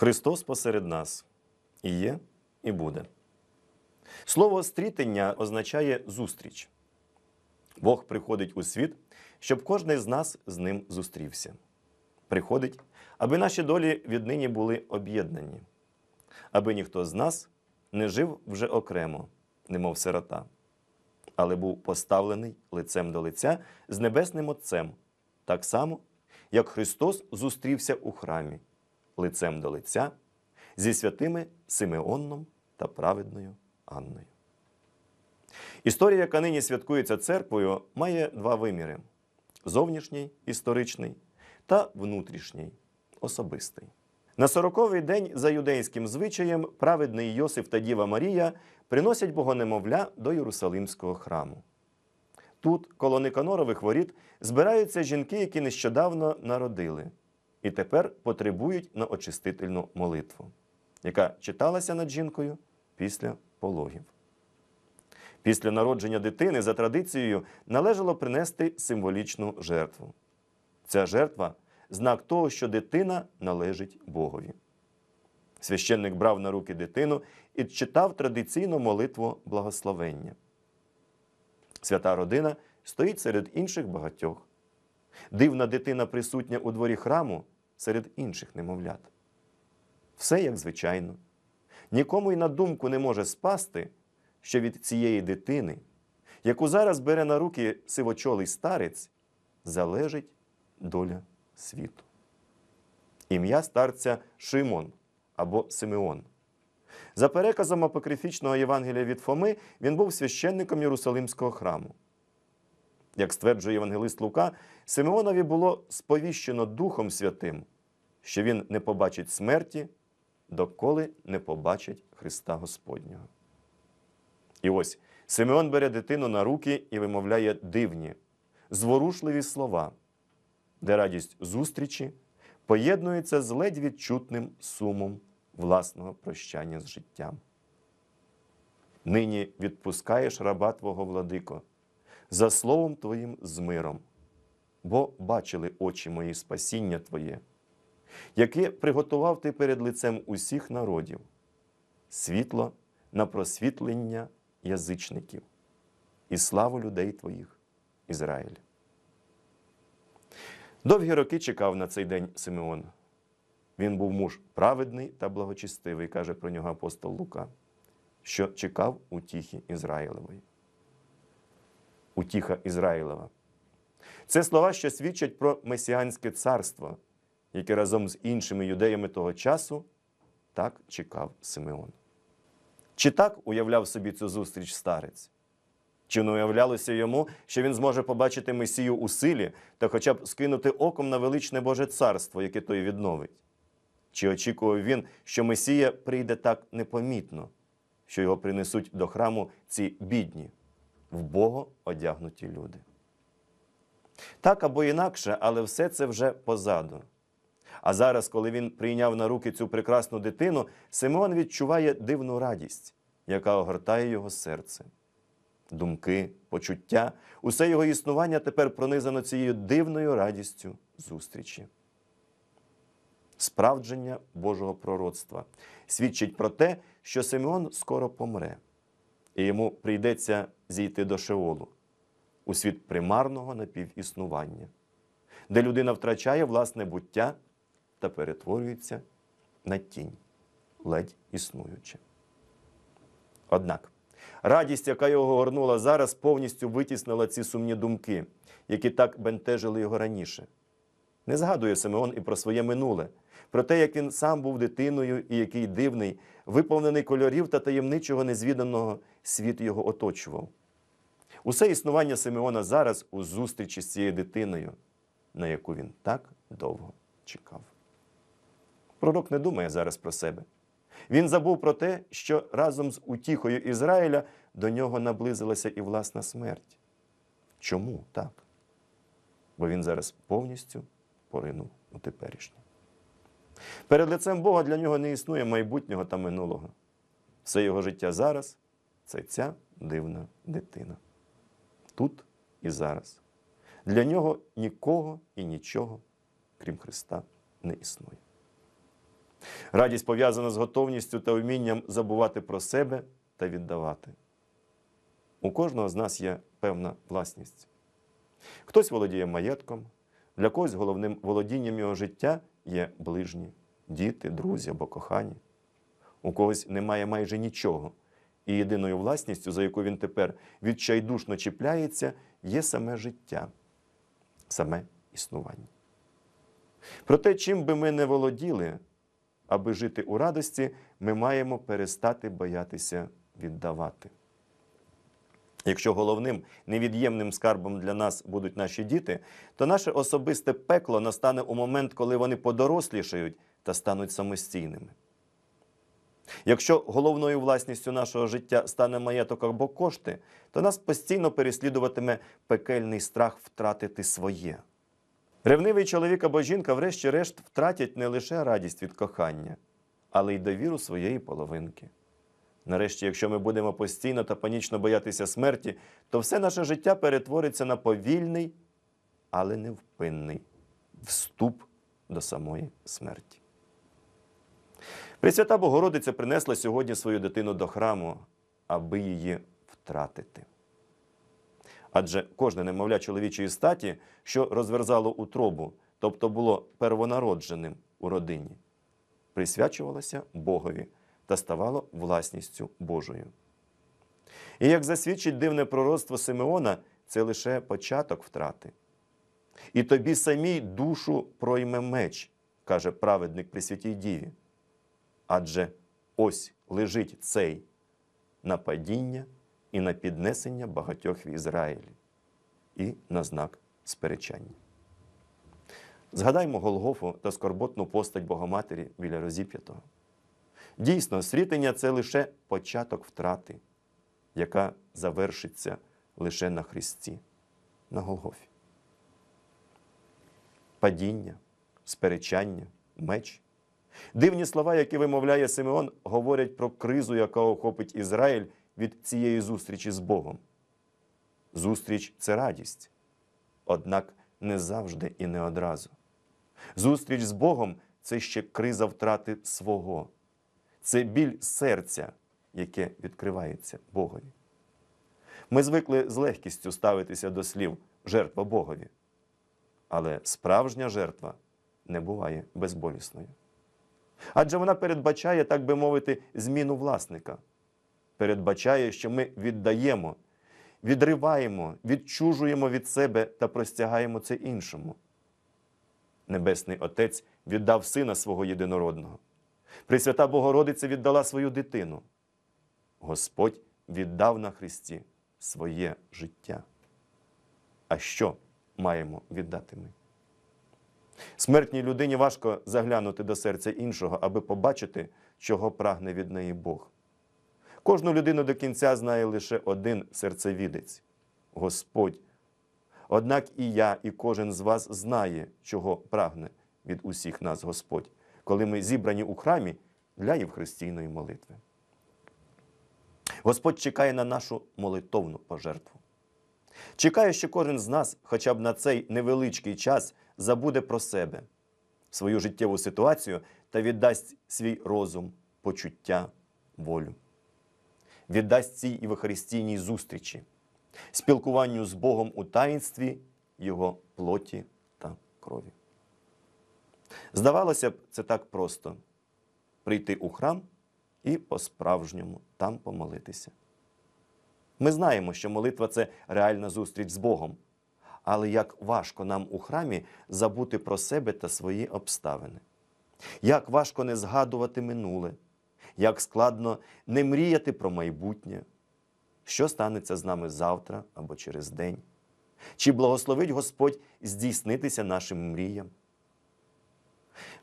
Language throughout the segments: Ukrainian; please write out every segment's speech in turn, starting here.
Христос посеред нас і є, і буде. Слово стрітення означає зустріч. Бог приходить у світ, щоб кожен з нас з ним зустрівся. Приходить, аби наші долі віднині були об'єднані, аби ніхто з нас не жив вже окремо, немов сирота, але був поставлений лицем до лиця з небесним Отцем, так само, як Христос зустрівся у храмі, лицем до лиця зі святими Симеонном та праведною Анною. Історія, яка нині святкується церквою, має два виміри: зовнішній історичний та внутрішній особистий. На сороковий день за юдейським звичаєм праведний Йосиф та Діва Марія приносять богонемовля до Єрусалимського храму. Тут, коло Никанорових воріт, збираються жінки, які нещодавно народили, і тепер потребують на очистительну молитву, яка читалася над жінкою після пологів. Після народження дитини за традицією належало принести символічну жертву. Ця жертва знак того, що дитина належить Богові. Священник брав на руки дитину і читав традиційну молитву благословення. Свята родина стоїть серед інших багатьох. Дивна дитина присутня у дворі храму серед інших немовлят. Все як звичайно. Нікому й на думку не може спасти, що від цієї дитини, яку зараз бере на руки сивочолий старець, залежить доля світу. Ім'я старця Шимон або Симеон. За переказом апокрифічного Євангелія від Фоми, він був священником Єрусалимського храму. Як стверджує Євангелист Лука, Симеонові було сповіщено Духом Святим, що він не побачить смерті, доколи не побачить Христа Господнього. І ось Симеон бере дитину на руки і вимовляє дивні, зворушливі слова, де радість зустрічі поєднується з ледь відчутним сумом власного прощання з життям. Нині відпускаєш раба Твого владико, за словом Твоїм з миром, бо бачили очі мої спасіння Твоє, яке приготував Ти перед лицем усіх народів, світло на просвітлення язичників і славу людей Твоїх, Ізраїль. Довгі роки чекав на цей день Симеон. Він був муж праведний та благочестивий, каже про нього апостол Лука, що чекав утіхи Ізраїлевої. Утіха Ізраїлева. Це слова, що свідчать про месіанське царство, яке разом з іншими юдеями того часу так чекав Симеон. Чи так уявляв собі цю зустріч старець? Чи не уявлялося йому, що він зможе побачити Месію у силі та хоча б скинути оком на величне Боже царство, яке той відновить? Чи очікував він, що Месія прийде так непомітно, що його принесуть до храму ці бідні, вбого одягнуті люди? Так або інакше, але все це вже позаду. А зараз, коли він прийняв на руки цю прекрасну дитину, Симеон відчуває дивну радість, яка огортає його серце. Думки, почуття, усе його існування тепер пронизано цією дивною радістю зустрічі. Справдження Божого пророцтва свідчить про те, що Симеон скоро помре, і йому прийдеться зійти до Шеолу у світ примарного напівіснування, де людина втрачає власне буття та перетворюється на тінь, ледь існуючи. Однак радість, яка його горнула зараз, повністю витіснила ці сумні думки, які так бентежили його раніше. Не згадує Симеон і про своє минуле, про те, як він сам був дитиною і який дивний, виповнений кольорів та таємничого незвіданого світ його оточував. Усе існування Симеона зараз у зустрічі з цією дитиною, на яку він так довго чекав. Пророк не думає зараз про себе. Він забув про те, що разом з утіхою Ізраїля до нього наблизилася і власна смерть. Чому так? Бо він зараз повністю поринув у теперішнє. Перед лицем Бога для нього не існує майбутнього та минулого. Все його життя зараз це ця дивна дитина. Тут і зараз. Для нього нікого і нічого, крім Христа, не існує. Радість пов'язана з готовністю та вмінням забувати про себе та віддавати. У кожного з нас є певна власність. Хтось володіє маєтком, для когось головним володінням його життя є ближні, діти, друзі або кохані. У когось немає майже нічого, і єдиною власністю, за яку він тепер відчайдушно чіпляється, є саме життя, саме існування. Проте, чим би ми не володіли, аби жити у радості, ми маємо перестати боятися віддавати. Якщо головним невід'ємним скарбом для нас будуть наші діти, то наше особисте пекло настане у момент, коли вони подорослішають та стануть самостійними. Якщо головною власністю нашого життя стане маєток або кошти, то нас постійно переслідуватиме пекельний страх втратити своє. Ревнивий чоловік або жінка, врешті-решт, втратять не лише радість від кохання, але й довіру своєї половинки. Нарешті, якщо ми будемо постійно та панічно боятися смерті, то все наше життя перетвориться на повільний, але невпинний вступ до самої смерті. Пресвята Богородиця принесла сьогодні свою дитину до храму, аби її втратити. Адже кожне немовля чоловічої статі, що розверзало утробу, тобто було первонародженим у родині, присвячувалося Богові та ставало власністю Божою. І як засвідчить дивне пророцтво Симеона, це лише початок втрати. І тобі самій душу пройме меч, каже праведник при святій Діві. Адже ось лежить цей на падіння і на піднесення багатьох в Ізраїлі, і на знак сперечання. Згадаймо Голгофу та скорботну постать Богоматері біля розіп'ятого. Дійсно, срітення це лише початок втрати, яка завершиться лише на Христі, на Голгофі. Падіння, сперечання, меч. Дивні слова, які вимовляє Симеон, говорять про кризу, яка охопить Ізраїль від цієї зустрічі з Богом. Зустріч це радість, однак не завжди і не одразу. Зустріч з Богом це ще криза втрати свого, це біль серця, яке відкривається Богові. Ми звикли з легкістю ставитися до слів жертва Богові. Але справжня жертва не буває безболісною. Адже вона передбачає, так би мовити, зміну власника. Передбачає, що ми віддаємо, відриваємо, відчужуємо від себе та простягаємо це іншому. Небесний Отець віддав сина свого єдинородного. Пресвята Богородиця віддала свою дитину. Господь віддав на Христі своє життя. А що маємо віддати ми? Смертній людині важко заглянути до серця іншого, аби побачити, чого прагне від неї Бог. Кожну людину до кінця знає лише один серцевідець Господь. Однак і я, і кожен з вас знає, чого прагне від усіх нас Господь, коли ми зібрані у храмі для Євхристійної молитви. Господь чекає на нашу молитовну пожертву. Чекає, що кожен з нас, хоча б на цей невеличкий час, забуде про себе, свою життєву ситуацію та віддасть свій розум, почуття, волю. Віддасть цій євхаристійній зустрічі, спілкуванню з Богом у таїнстві Його плоті та крові. Здавалося б, це так просто прийти у храм і по-справжньому там помолитися. Ми знаємо, що молитва це реальна зустріч з Богом. Але як важко нам у храмі забути про себе та свої обставини, як важко не згадувати минуле, як складно не мріяти про майбутнє, що станеться з нами завтра або через день, чи благословить Господь здійснитися нашим мріям.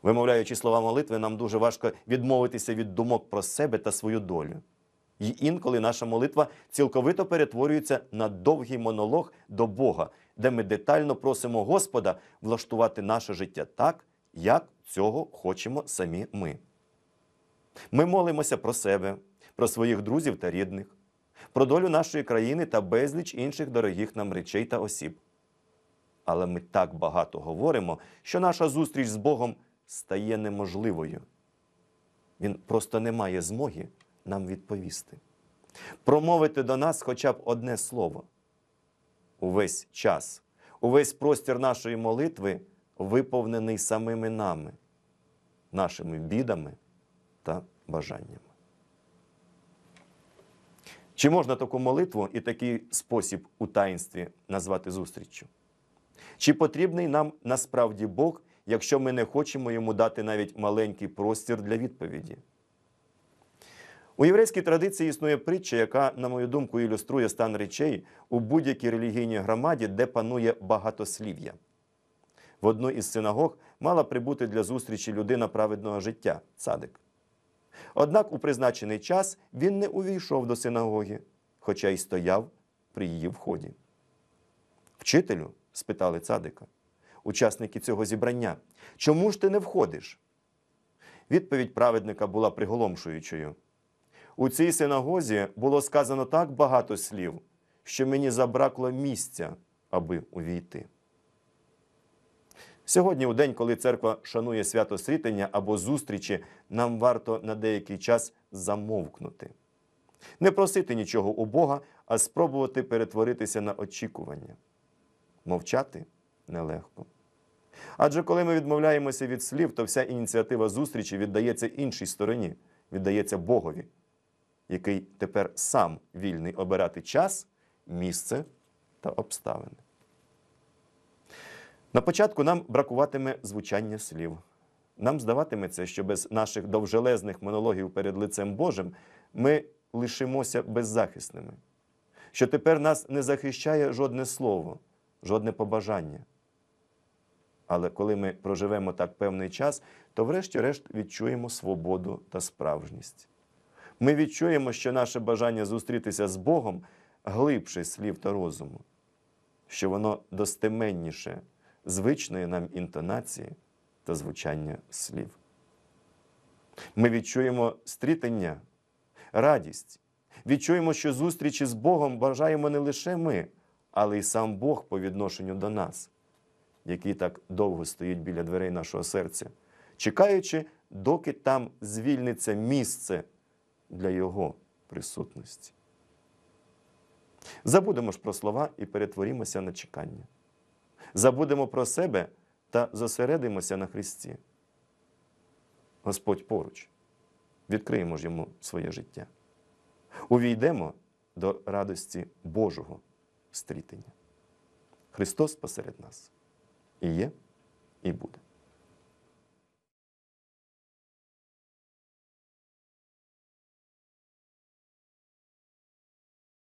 Вимовляючи слова молитви, нам дуже важко відмовитися від думок про себе та свою долю. І інколи наша молитва цілковито перетворюється на довгий монолог до Бога, де ми детально просимо Господа влаштувати наше життя так, як цього хочемо самі ми. Ми молимося про себе, про своїх друзів та рідних, про долю нашої країни та безліч інших дорогих нам речей та осіб. Але ми так багато говоримо, що наша зустріч з Богом стає неможливою, Він просто не має змоги нам відповісти. Промовити до нас хоча б одне слово. Увесь час, увесь простір нашої молитви виповнений самими нами, нашими бідами та бажаннями. Чи можна таку молитву і такий спосіб у таїнстві назвати зустріччю? Чи потрібний нам насправді Бог, якщо ми не хочемо йому дати навіть маленький простір для відповіді? У єврейській традиції існує притча, яка, на мою думку, ілюструє стан речей у будь-якій релігійній громаді, де панує багатослів'я. В одну із синагог мала прибути для зустрічі людина праведного життя цадик. Однак у призначений час він не увійшов до синагоги, хоча й стояв при її вході. Вчителю? спитали цадика, учасники цього зібрання, чому ж ти не входиш? Відповідь праведника була приголомшуючою. У цій синагозі було сказано так багато слів, що мені забракло місця, аби увійти. Сьогодні, у день, коли церква шанує свято срітення або зустрічі, нам варто на деякий час замовкнути. Не просити нічого у Бога, а спробувати перетворитися на очікування. Мовчати нелегко. Адже коли ми відмовляємося від слів, то вся ініціатива зустрічі віддається іншій стороні, віддається Богові, який тепер сам вільний обирати час, місце та обставини. На початку нам бракуватиме звучання слів. Нам здаватиметься, що без наших довжелезних монологів перед лицем Божим ми лишимося беззахисними, що тепер нас не захищає жодне слово, жодне побажання. Але коли ми проживемо так певний час, то врешті-решт відчуємо свободу та справжність. Ми відчуємо, що наше бажання зустрітися з Богом глибше слів та розуму, що воно достеменніше звичної нам інтонації та звучання слів. Ми відчуємо стрітення, радість, відчуємо, що зустрічі з Богом бажаємо не лише ми, але й сам Бог по відношенню до нас, який так довго стоїть біля дверей нашого серця, чекаючи, доки там звільниться місце для Його присутності. Забудемо ж про слова і перетворімося на чекання. Забудемо про себе та зосередимося на Христі. Господь поруч. Відкриємо ж йому своє життя. Увійдемо до радості Божого стрітення. Христос посеред нас і є, і буде.